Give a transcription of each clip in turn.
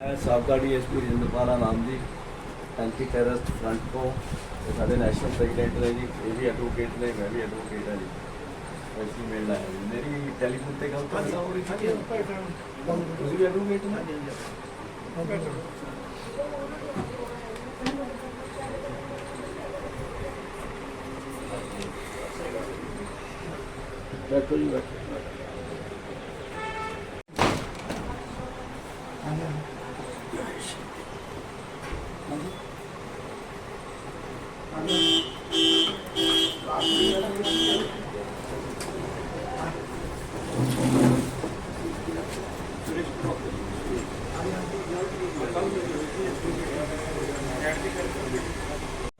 ਮੈਂ ਸਾਬਕਾ ਡੀਐਸਪੀ ਰਿੰਦਰਪਾਲ ਨਾਮ ਜੀ ਐਂਟੀ ਟੈਰਰਿਸਟ ਫਰੰਟ ਤੋਂ ਤੇ ਸਾਡੇ ਨੈਸ਼ਨਲ ਪ੍ਰੈਜ਼ੀਡੈਂਟ ਨੇ ਜੀ ਇਹ ਵੀ ਐਡਵੋਕੇਟ ਨੇ ਮੈਂ ਵੀ ਐਡਵੋਕੇਟ ਹਾਂ ਜੀ। ਅਸੀਂ ਮਿਲਣਾ ਹੈ ਜੀ। ਮੇਰੀ ਟੈਲੀਫੋਨ ਤੇ ਗੱਲ ਕਰ ਰਹੀ ਤੁਸੀਂ ਵੀ ਐਡਵੋਕੇਟ ਹੋ? ਬੈਠੋ ਜੀ ਬੈਠੋ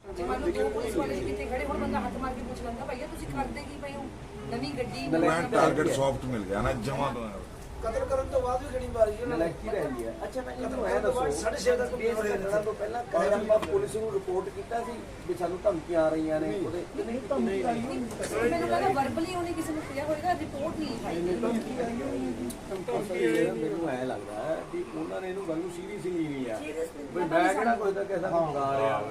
ਜੇ ਮੰਨ ਲਓ ਦੋ ਪੁਲਿਸ ਵਾਲੇ ਕਿਤੇ ਖੜੇ ਹੁਣ ਬੰਦਾ ਹੱਥ ਮਾਰ ਕੇ ਪੁੱਛ ਲੈਂਦਾ ਭਈਆ ਤੁਸੀਂ ਕਰਦੇ ਕੀ ਪਏ ਹੋ ਨਵੀਂ ਗੱਡੀ ਮੈਂ ਟਾਰਗੇਟ ਸੌਫਟ ਮਿਲ ਗਿਆ ਨਾ ਜਮਾ ਤੋਂ। ਕਤਲ ਕਰਨ ਤੋਂ ਬਾਅਦ ਵੀ ਗੱਡੀ ਮਾਰੀ ਉਹਨਾਂ ਨੇ। ਨਲੈਕੀ ਰਹਿੰਦੀ ਹੈ। ਅੱਛਾ ਮੈਂ ਕਤਲ ਇਹਨੂੰ ਕਰਨ ਇਹ ਤੋਂ ਬਾਅਦ ਦੱਸੋ। ਸਾਢੇ ਛੇ ਤੱਕ ਇਸ ਘਟਨਾ ਤੋਂ ਪਹਿਲਾਂ ਕਦੇ ਆਪਾਂ ਪੁਲਿਸ ਨੂੰ ਰਿਪੋਰਟ ਕੀਤਾ ਸੀ ਵੀ ਸਾਨੂੰ ਧਮਕੀਆਂ ਆ ਰਹੀਆਂ ਨੇ ਉਹਦੇ ਨਹੀਂ ਧਮਕੀ ਆਈ ਮੈਨੂੰ ਕਹਿੰਦਾ ਵਰਬਲੀ ਉਹਨੇ ਕਿਸੇ ਨੂੰ ਕਿਹਾ ਹੋਏਗਾ ਰਿਪੋਰਟ ਨਹੀਂ ਲਿਖਾਈ। ਮੈਨੂੰ ਐ ਲੱਗਦਾ ਹੈ ਕਿ ਉਹਨਾਂ ਨੇ ਇਹਨੂੰ ਗੱਲ ਨੂੰ ਸੀਰੀਅਸ ਨਹੀਂ ਲਈ ਆ। ਵੀ ਮੈਂ ਕਿਹੜਾ ਕੋਈ ਤਾਂ ਕਿਸੇ ਨੂੰ ਗਾ ਰਿਹਾ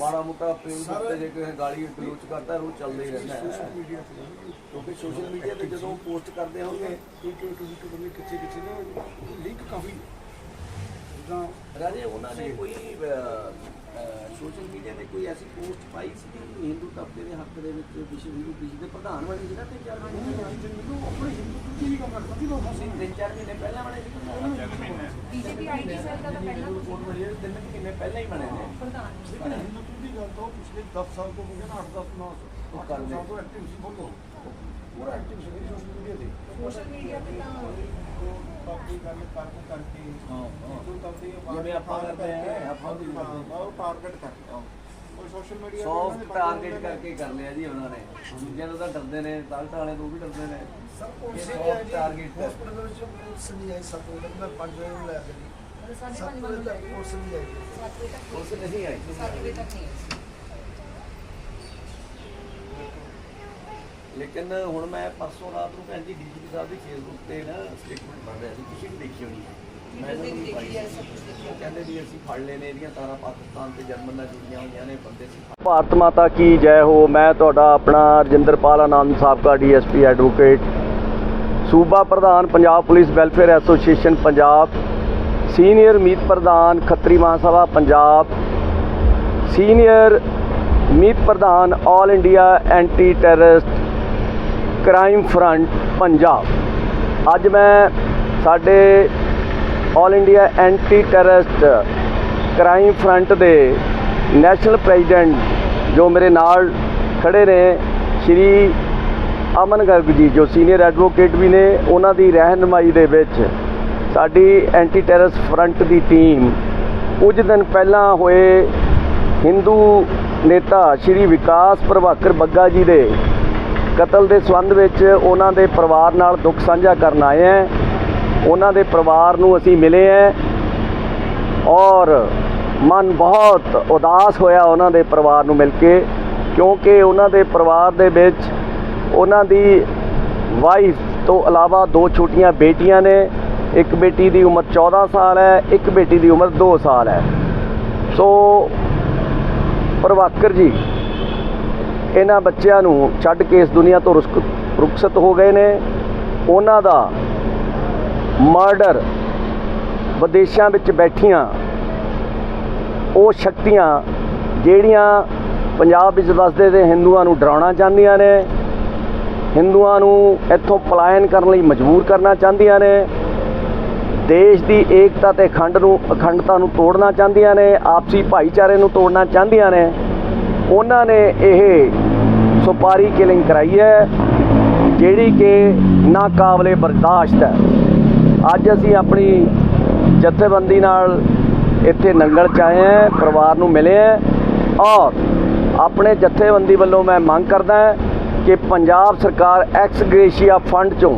ਮਾੜਾ ਮੋਟਾ ਪ੍ਰੇਮ ਜੇ ਕਿਸੇ ਗਾਲੀ ਗਲੋਚ ਕਰਦਾ ਉਹ ਚੱਲਦਾ ਹੀ। ਰਹਿੰਦਾ ਹੈ ਕਿਉਂਕਿ ਸੋਸ਼ਲ ਮੀਡੀਆ ਤੇ ਜਦੋਂ ਪੋਸਟ ਕਰਦੇ ਹੋਣਗੇ ਬੰਦੇ ਕਿੱਥੇ ਕਿੱਥੇ ਨਾ ਲਿੰਕ ਕਾਫੀ ਜਿੱਦਾਂ ਰਾਜੇ ਉਹਨਾਂ ਨੇ ਕੋਈ ਸੋਸ਼ਲ ਮੀਡੀਆ ਤੇ ਕੋਈ ਐਸੀ ਪੋਸਟ ਪਾਈ ਸੀ ਕਿ ਹਿੰਦੂ ਤਬਕੇ ਦੇ ਹੱਕ ਦੇ ਵਿੱਚ ਵਿਸ਼ਵ ਹਿੰਦੂ ਪਿਛਲੇ ਦੇ ਪ੍ਰਧਾਨ ਬਣੇ ਸੀ ਨਾ ਤਿੰਨ ਚਾਰ ਮਹੀਨੇ ਮੈਨੂੰ ਆਪਣੇ ਹਿੰਦੂ ਕੁੱਤੀ ਵੀ ਕੰਮ ਕਰਦਾ ਸੀ ਲੋਕਾਂ ਅਸੀਂ ਤਿੰਨ ਚਾਰ ਮਹੀਨੇ ਪਹਿਲਾਂ ਬਣੇ ਸੀ? ਪ੍ਰਧਾਨ ਬੀਜੇਪੀ ਆਈਟੀ ਸੈੱਲ ਦਾ ਤਾਂ ਪਹਿਲਾਂ ਤੋਂ ਰਿਪੋਰਟ ਬਣੀ ਹੈ ਤਿੰਨ ਮਹੀਨੇ ਪਹਿਲਾਂ ਹੀ ਬਣੇ ਨੇ। ਪ੍ਰਧਾਨ। ਹਿੰਦੂ ਕੁੱਤੀ ਗੱਲ ਤੋਂ ਪਿਛਲੇ 10 ਸਾਲ ਤੋਂ ਹੋ ਗਏ ਨਾ 8 10 9 ਉਹ ਕਰਦੇ। ਸਾਲ ਤੋਂ ਐਕਟਿਵ ਸੀ ਬੋਲੋ। ਪੂਰਾ ਐਕਟਿਵ ਸੀ ਸੋਸ਼ਲ ਮੀਡੀਆ ਤੇ ਸੋਸ਼ਲ ਮੀਡੀਆ ਤੇ ਤਾਂ ਆਪਣੀ ਗੱਲ ਕਰ ਕਰਕੇ ਹਾਂ। ਹਾਂ ਜੋ ਕਰਦੇ ਜਿਵੇਂ ਆਪਾਂ ਕਰਦੇ ਆ ਆਪਾਂ ਵੀ ਕਰਦੇ ਹਾਂ। ਉਹ ਟਾਰਗੇਟ ਕਰਦੇ ਆ ਉਹ ਸੋਸ਼ਲ ਮੀਡੀਆ ਸੌਫਟ ਟਾਰਗੇਟ ਕਰਕੇ ਕਰ ਲਿਆ ਜੀ ਉਹਨਾਂ ਨੇ। ਦੂਜਿਆਂ ਤੋਂ ਤਾਂ ਡਰਦੇ ਨੇ ਤਾਕਤ ਵਾਲੇ ਤੋਂ ਵੀ ਡਰਦੇ ਨੇ। ਸਰ ਪੁਲਿਸ target ਹੈ। ਹਸਪੀਟਲ ਵਿੱਚ ਪੁਲਿਸ ਨਹੀਂ ਆਈ ਸਭ ਤੋਂ ਮੈਂ 5 ਵਜੇ ਨੂੰ ਲੈ ਕੇ ਸਾਡੇ ਪੰਜ ਵਜੇ ਪੁਲਿਸ ਨਹੀਂ ਆਈ। 7 ਵਜੇ ਤੱਕ ਪੁਲਿਸ ਨਹੀਂ ਆਈ। 7 ਵਜੇ ਤੱਕ ਨਹੀਂ ਲੇਕਿਨ ਹੁਣ ਮੈਂ ਪਰਸੋਂ ਰਾਤ ਨੂੰ ਭੈਣ ਜੀ ਡੀਜੀਪੀ ਸਾਹਿਬ ਦੀ ਫੇਸਬੁੱਕ ਤੇ ਨਾ ਸਟੇਟਮੈਂਟ ਪੜ੍ਹ ਰਿਹਾ ਸੀ ਤੁਸੀਂ ਵੀ ਦੇਖੀ ਹੋਣੀ ਹੈ ਮੈਂ ਇਹਨਾਂ ਨੂੰ ਵੀ ਪਾਈ ਸੀ। ਉਹ ਕਹਿੰਦੇ ਵੀ ਅਸੀਂ ਫੜ ਲਏ ਨੇ ਇਹਦੀਆਂ ਤਾਰਾਂ ਪਾਕਿਸਤਾਨ ਤੇ ਜਰਮਨ ਨਾਲ ਜੁੜੀਆਂ ਹੋਈਆਂ ਨੇ ਬੰਦੇ ਸੀ ਭਾਰਤ ਮਾਤਾ ਕੀ ਜੈ ਹੋ ਮੈਂ ਤੁਹਾਡਾ ਆਪਣਾ ਰਜਿੰਦਰਪਾਲ ਆਨੰਦ ਸਾਬਕਾ ਡੀਐਸਪੀ ਐਡਵੋਕੇਟ ਸੂਬਾ ਪ੍ਰਧਾਨ Punjab police welfare association Punjab senior ਮੀਤ ਪ੍ਰਧਾਨ ਖੱਤਰੀ ਮਹਾਸਭਾ ਪੰਜਾਬ ਸੀਨੀਅਰ ਮੀਤ ਪ੍ਰਧਾਨ all India anti terrorist crime front Punjab ਅੱਜ ਮੈਂ ਸਾਡੇ all India anti terrorist crime front ਦੇ ਨੈਸ਼ਨਲ ਪ੍ਰੈਜ਼ੀਡੈਂਟ ਜੋ ਮੇਰੇ ਨਾਲ ਖੜੇ ਨੇ, ਸ਼੍ਰੀ ਅਮਨ ਗਰਗ ਜੀ, ਜੋ ਸੀਨੀਅਰ ਐਡਵੋਕੇਟ ਵੀ ਨੇ, ਉਹਨਾਂ ਦੀ ਰਹਿਨਮਾਈ ਦੇ ਵਿੱਚ ਸਾਡੀ ਐਂਟੀ ਟੈਰਰਿਸਟ ਫਰੰਟ ਦੀ ਟੀਮ ਕੁਝ ਦਿਨ ਪਹਿਲਾਂ ਹੋਏ ਹਿੰਦੂ ਨੇਤਾ ਸ਼੍ਰੀ ਵਿਕਾਸ ਪ੍ਰਭਾਕਰ ਬੱਗਾ ਜੀ ਦੇ ਕਤਲ ਦੇ ਸੰਬੰਧ ਵਿੱਚ ਉਹਨਾਂ ਦੇ ਪਰਿਵਾਰ ਨਾਲ ਦੁੱਖ ਸਾਂਝਾ ਕਰਨ ਆਏ ਹਾਂ। ਉਹਨਾਂ ਦੇ ਪਰਿਵਾਰ ਨੂੰ ਅਸੀਂ ਮਿਲੇ ਹਾਂ ਔਰ ਮਨ ਬਹੁਤ ਉਦਾਸ ਹੋਇਆ ਉਹਨਾਂ ਦੇ ਪਰਿਵਾਰ ਨੂੰ ਮਿਲ ਕੇ, ਕਿਉਂਕਿ ਉਹਨਾਂ ਦੇ ਪਰਿਵਾਰ ਦੇ ਵਿੱਚ ਉਹਨਾਂ ਦੀ ਵਾਈਫ ਤੋਂ ਇਲਾਵਾ ਦੋ ਛੋਟੀਆਂ ਬੇਟੀਆਂ ਨੇ। ਇੱਕ ਬੇਟੀ ਦੀ ਉਮਰ 14 ਸਾਲ ਹੈ, ਇੱਕ ਬੇਟੀ ਦੀ ਉਮਰ 2 ਸਾਲ ਹੈ। ਸੋ ਪ੍ਰਭਾਕਰ ਜੀ ਇਹਨਾਂ ਬੱਚਿਆਂ ਨੂੰ ਛੱਡ ਕੇ ਇਸ ਦੁਨੀਆ ਤੋਂ ਰੁਸਕ- ਰੁਖਸਤ ਹੋ ਗਏ ਨੇ। ਉਹਨਾਂ ਦਾ ਮਰਡਰ ਵਿਦੇਸ਼ਾਂ ਵਿੱਚ ਬੈਠੀਆਂ ਉਹ ਸ਼ਕਤੀਆਂ ਜਿਹੜੀਆਂ ਪੰਜਾਬ ਵਿੱਚ ਵਸਦੇ ਤੇ ਹਿੰਦੂਆਂ ਨੂੰ ਡਰਾਉਣਾ ਚਾਹੁੰਦੀਆਂ ਨੇ, ਹਿੰਦੂਆਂ ਨੂੰ ਇੱਥੋਂ ਪਲਾਇਨ ਕਰਨ ਲਈ ਮਜਬੂਰ ਕਰਨਾ ਚਾਹੁੰਦੀਆਂ ਨੇ, ਦੇਸ਼ ਦੀ ਏਕਤਾ ਤੇ ਅਖੰਡ ਨੂੰ, ਅਖੰਡਤਾ ਨੂੰ ਤੋੜਨਾ ਚਾਹੁੰਦੀਆਂ ਨੇ, ਆਪਸੀ ਭਾਈਚਾਰੇ ਨੂੰ ਤੋੜਨਾ ਚਾਹੁੰਦੀਆਂ ਨੇ। ਉਹਨਾਂ ਨੇ ਇਹ ਸੁਪਾਰੀ ਕਿਲਿੰਗ ਕਰਾਈ ਹੈ, ਜਿਹੜੀ ਕਿ ਨਾਕਾਬਲੇ ਬਰਦਾਸ਼ਤ ਹੈ। ਅੱਜ ਅਸੀਂ ਆਪਣੀ ਜਥੇਬੰਦੀ ਨਾਲ ਇੱਥੇ ਨੰਗਲ ਚ ਆਏ ਹਾਂ, ਪਰਿਵਾਰ ਨੂੰ ਮਿਲੇ ਹਾਂ ਔਰ ਆਪਣੇ ਜਥੇਬੰਦੀ ਵੱਲੋਂ ਮੈਂ ਮੰਗ ਕਰਦਾ ਹਾਂ ਕਿ ਪੰਜਾਬ ਸਰਕਾਰ ਐਕਸ ਗ੍ਰੇਸ਼ੀਆ ਫੰਡ ਚੋਂ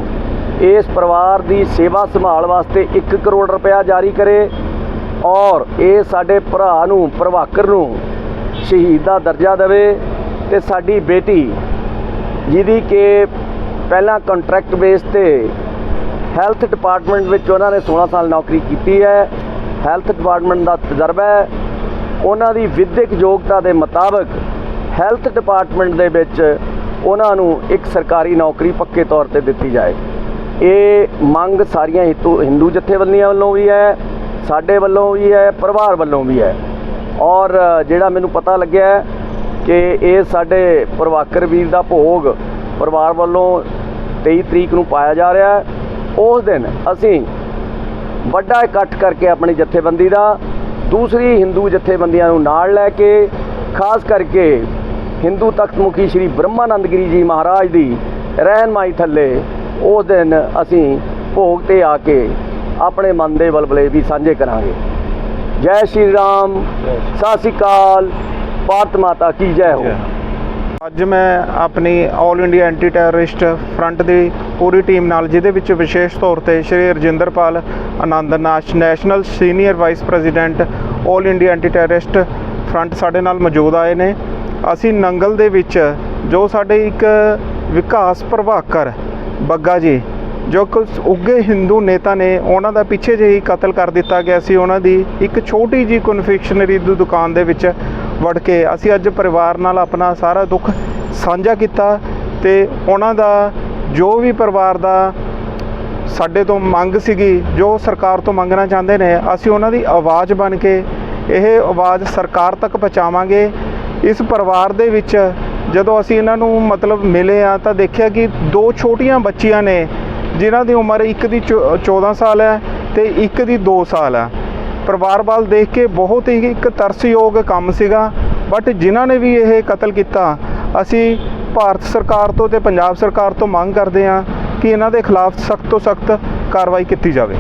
ਇਸ ਪਰਿਵਾਰ ਦੀ ਸੇਵਾ ਸੰਭਾਲ ਵਾਸਤੇ 1 ਕਰੋੜ ਰੁਪਇਆ ਜਾਰੀ ਕਰੇ ਔਰ ਇਹ ਸਾਡੇ ਭਰਾ ਨੂੰ, ਪ੍ਰਭਾਕਰ ਨੂੰ ਸ਼ਹੀਦ ਦਾ ਦਰਜਾ ਦੇਵੇ। ਤੇ ਸਾਡੀ ਬੇਟੀ, ਜਿਹਦੀ ਕਿ ਪਹਿਲਾਂ ਕੰਟਰੈਕਟ ਬੇਸ ਤੇ ਹੈਲਥ ਡਿਪਾਰਟਮੈਂਟ ਵਿੱਚ ਉਹਨਾਂ ਨੇ 16 ਸਾਲ ਨੌਕਰੀ ਕੀਤੀ ਹੈ। ਹੈਲਥ ਡਿਪਾਰਟਮੈਂਟ ਦਾ ਤਜਰਬਾ ਹੈ। ਉਹਨਾਂ ਦੀ ਵਿਦਿਅਕ ਯੋਗਤਾ ਦੇ ਮੁਤਾਬਕ ਹੈਲਥ ਡਿਪਾਰਟਮੈਂਟ ਦੇ ਵਿੱਚ ਉਹਨਾਂ ਨੂੰ ਇੱਕ ਸਰਕਾਰੀ ਨੌਕਰੀ ਪੱਕੇ ਤੌਰ ਤੇ ਦਿੱਤੀ ਜਾਏ। ਇਹ ਮੰਗ ਸਾਰੀਆਂ ਹਿੰਦੂ ਹਿੰਦੂ ਜਥੇਬੰਦੀਆਂ ਵੱਲੋਂ ਵੀ ਹੈ, ਸਾਡੇ ਵੱਲੋਂ ਵੀ ਹੈ, ਪਰਿਵਾਰ ਵੱਲੋਂ ਵੀ ਹੈ। ਔਰ ਜਿਹੜਾ ਮੈਨੂੰ ਪਤਾ ਲੱਗਿਆ ਕਿ ਇਹ ਸਾਡੇ ਪ੍ਰਵਾਕਰ ਵੀਰ ਦਾ ਭੋਗ ਪਰਿਵਾਰ ਵੱਲੋਂ 23 ਤਰੀਕ ਨੂੰ ਪਾਇਆ ਜਾ ਰਿਹਾ ਹੈ। ਉਸ ਦਿਨ ਅਸੀਂ ਵੱਡਾ ਇਕੱਠ ਕਰਕੇ ਆਪਣੀ ਜਥੇਬੰਦੀ ਦਾ, ਦੂਸਰੀ ਹਿੰਦੂ ਜਥੇਬੰਦੀਆਂ ਨੂੰ ਨਾਲ ਲੈ ਕੇ, ਖਾਸ ਕਰਕੇ ਹਿੰਦੂ ਤਖਤ ਮੁਖੀ ਸ੍ਰੀ ਬ੍ਰਹਮਾਨੰਦਗਿਰੀ ਜੀ ਮਹਾਰਾਜ ਦੀ ਰਹਿਨਮਾਈ ਥੱਲੇ, ਉਸ ਦਿਨ ਅਸੀਂ ਭੋਗ ਤੇ ਆ ਕੇ ਆਪਣੇ ਮਨ ਦੇ ਬਲਬਲੇ ਵੀ ਸਾਂਝੇ ਕਰਾਂਗੇ। ਜੈ ਸ਼੍ਰੀ ਰਾਮ, ਸਤਿ ਸ਼੍ਰੀ ਅਕਾਲ। ਭਾਰਤ ਮਾਤਾ ਕੀ ਜੈ ਹੋ? ਅੱਜ ਮੈਂ ਆਪਣੀ 올 ਇੰਡੀਆ ਐਂਟੀ ਟੈਰਰਿਸਟ ਫਰੰਟ ਦੀ ਪੂਰੀ ਟੀਮ ਨਾਲ, ਜਿਹਦੇ ਵਿੱਚ ਵਿਸ਼ੇਸ਼ ਤੌਰ ਤੇ ਸ਼੍ਰੀ ਰਜਿੰਦਰਪਾਲ ਆਨੰਦ ਨਾਸ਼ national senior vice president 올 India anti terrorist front ਸਾਡੇ ਨਾਲ ਮੌਜੂਦ ਆਏ ਨੇ। ਅਸੀਂ ਨੰਗਲ ਦੇ ਵਿੱਚ, ਜੋ ਸਾਡੇ ਇੱਕ ਵਿਕਾਸ ਪ੍ਰਭਾਕਰ ਬੱਗਾ ਜੀ, ਜੋ ਕੁਝ ਉੱਗੇ ਹਿੰਦੂ ਨੇਤਾ ਨੇ, ਉਹਨਾਂ ਦਾ ਪਿੱਛੇ ਜਿਹੇ ਹੀ ਕਤਲ ਕਰ ਦਿੱਤਾ ਗਿਆ ਸੀ। ਉਹਨਾਂ ਦੀ ਇੱਕ ਛੋਟੀ ਜੀ ਕਨਫੈਕਸ਼ਨਰੀ ਦੀ ਦੁਕਾਨ ਦੇ ਵਿੱਚ ਵੜ ਕੇ ਅਸੀਂ ਅੱਜ ਪਰਿਵਾਰ ਨਾਲ ਆਪਣਾ ਸਾਰਾ ਦੁੱਖ ਸਾਂਝਾ ਕੀਤਾ ਤੇ ਉਹਨਾਂ ਦਾ ਜੋ ਵੀ ਪਰਿਵਾਰ ਦਾ ਸਾਡੇ ਤੋਂ ਮੰਗ ਸੀਗੀ, ਜੋ ਸਰਕਾਰ ਤੋਂ ਮੰਗਣਾ ਚਾਹੁੰਦੇ ਨੇ, ਅਸੀਂ ਉਹਨਾਂ ਦੀ ਆਵਾਜ਼ ਬਣ ਕੇ ਇਹ ਆਵਾਜ਼ ਸਰਕਾਰ ਤੱਕ ਪਹੁੰਚਾਵਾਂਗੇ। ਇਸ ਪਰਿਵਾਰ ਦੇ ਵਿੱਚ ਜਦੋਂ ਅਸੀਂ ਇਹਨਾਂ ਨੂੰ ਮਤਲਬ ਮਿਲੇ ਆ ਤਾਂ ਦੇਖਿਆ ਕਿ ਦੋ ਛੋਟੀਆਂ ਬੱਚੀਆਂ ਨੇ, ਜਿਨ੍ਹਾਂ ਦੀ ਉਮਰ ਇੱਕ ਦੀ ਚੌ- 14 ਸਾਲ ਹੈ ਤੇ ਇੱਕ ਦੀ 2 ਸਾਲ ਹੈ। ਪਰਿਵਾਰ ਵੱਲ ਦੇਖ ਕੇ ਬਹੁਤ ਹੀ ਇੱਕ ਤਰਸਯੋਗ ਕੰਮ ਸੀਗਾ ਬਟ ਜਿਨ੍ਹਾਂ ਨੇ ਵੀ ਇਹ ਕਤਲ ਕੀਤਾ, ਅਸੀਂ ਭਾਰਤ ਸਰਕਾਰ ਤੋਂ ਤੇ ਪੰਜਾਬ ਸਰਕਾਰ ਤੋਂ ਮੰਗ ਕਰਦੇ ਹਾਂ ਕਿ ਇਹਨਾਂ ਦੇ ਖਿਲਾਫ ਸਖਤ ਤੋਂ ਸਖਤ ਕਾਰਵਾਈ ਕੀਤੀ ਜਾਵੇ।